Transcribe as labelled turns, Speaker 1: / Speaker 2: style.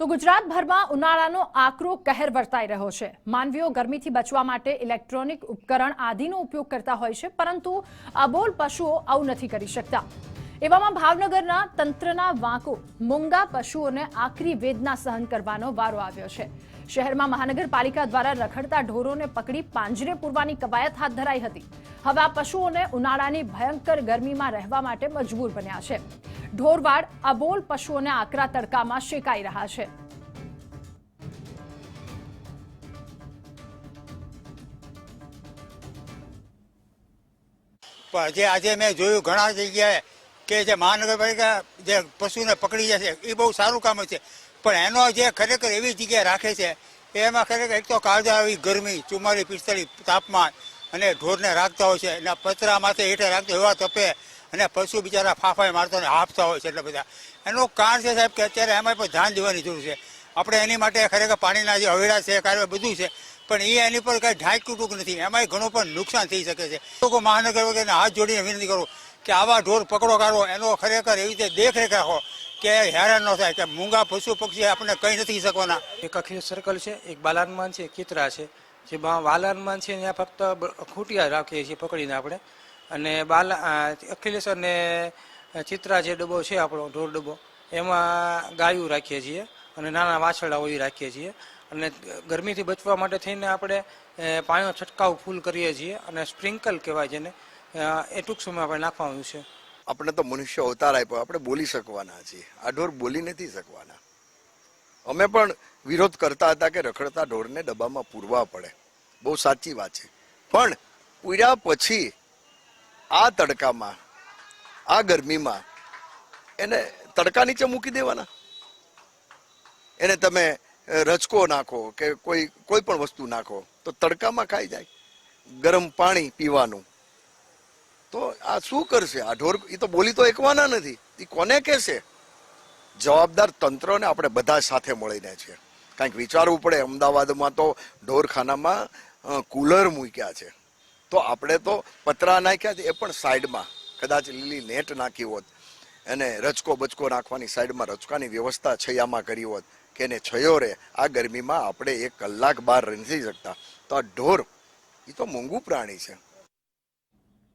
Speaker 1: તો ગુજરાતભરમાં ઉનાળાનો આકરો કહેર વર્તાઈ રહ્યો છે. માનવીઓ ગરમીથી બચવા માટે ઇલેક્ટ્રોનિક ઉપકરણ આદિનો ઉપયોગ કરતા હોય છે, પરંતુ અબોલ પશુઓ આવું નથી કરી શકતા. એવામાં ભાવનગરના તંત્રના વાંકો, મૂંગા પશુઓને આકરી વેદના સહન કરવાનો વારો આવ્યો છે. શહેરમાં મહાનગરપાલિકા દ્વારા રખડતા ઢોરોને પકડી પાંજરે પૂરવાની કવાયત હાથ ધરાઈ હતી. હવે આ પશુઓને ઉનાળાની ભયંકર ગરમીમાં રહેવા માટે મજબૂર બન્યા છે. ઢોરવાડ અબોલ પશુઓને આકરા તડકામાં શેકાઈ રહ્યા છે.
Speaker 2: જે આજે મેં જોયું ઘણા જગ્યાએ કે જે મહાનગરપાલિકા જે પશુને પકડી જાય છે, એ બહુ સારું કામ છે. પણ એનો જે ખરેખર એવી જગ્યાએ રાખે છે, એમાં ખરેખર એક તો કાળજા આવી ગરમી, ચુમ્માલીસ પિસ્તાલીસ તાપમાન અને ઢોરને રાખતા હોય છે. એના પતરા માથે હેઠે રાખતા એવા તપે અને પશુ બિચારા ફાફાએ મારતો ને હાફતા હોય છે એટલે બધા. એનું કારણ છે સાહેબ કે અત્યારે એમાં પણ ધ્યાન દેવાની જરૂર છે. આપણે એની માટે ખરેખર પાણીના જે હવેડા છે કાર્ય બધું છે, પણ એ એની પર કાંઈ ઢાંક તૂટુક નથી. એમાંય ઘણું પણ નુકસાન થઈ શકે છે. લોકો મહાનગર વગેરે હાથ જોડીને વિનંતી કરું કે આવા ઢોર પકડો કાઢો એનો ખરેખર એવી રીતે દેખરેખ રાખો કે હેરાન ન થાય, કે મૂંગા પશુ પક્ષી આપણે કંઈ નથી શકવાના.
Speaker 3: એક અખિલ સર્કલ છે, એક બાલાનમાન છે કિતરા છે, જે બાલાનમાન છે ત્યાં ફક્ત ખૂટિયા રાખીએ છીએ પકડીને આપણે. અને બાલા અખિલેશ અને ચિત્રા જે ડબ્બો છે આપણો, ઢોર ડબ્બો, એમાં ગાયું રાખીએ છીએ અને નાના વાછરડાઓ એ રાખીએ છીએ. અને ગરમીથી બચવા માટે થઈને આપણે પાણીનો છંટકાવ ફૂલ કરીએ છીએ અને સ્પ્રિંકલ કહેવાય જેને એ ટૂંક સમયમાં આપણે નાખવાનું છે.
Speaker 4: આપણે તો મનુષ્ય અવતાર આપ્યો, આપણે બોલી શકવાના છીએ. આ ઢોર બોલી નથી શકવાના. અમે પણ વિરોધ કરતા હતા કે રખડતા ઢોરને ડબ્બામાં પૂરવા પડે. બહુ સાચી વાત છે. પણ પૂર્યા પછી આ તડકામાં, આ ગરમીમાં એને તડકા નીચે મૂકી દેવાના. એને તમે રચકો નાખો કે કોઈ કોઈ પણ વસ્તુ નાખો, તો તડકામાં ખાઈ જાય. ગરમ પાણી પીવાનું. તો આ શું કરશે? આ ઢોર એ તો બોલી તો એકવાના નથી. એ કોને કહેશે? જવાબદાર તંત્રને આપણે બધા સાથે મળીને છે. કાંઈક વિચારવું પડે. અમદાવાદમાં તો ઢોરખાનામાં કુલર મૂક્યા છે. તો આપણે તો પતરા નાખ્યા છે, એ પણ સાઈડમાં. કદાચ લીલી નેટ નાખી હોત અને રચકો બચકો નાખવાની સાઈડમાં રચકાની વ્યવસ્થા છૈયામાં કરી હોત કે એને છયો રે, આ ગરમીમાં આપણે એક કલાક બહાર નથી શકતા. તો આ ઢોર એ તો મોંઘું પ્રાણી છે.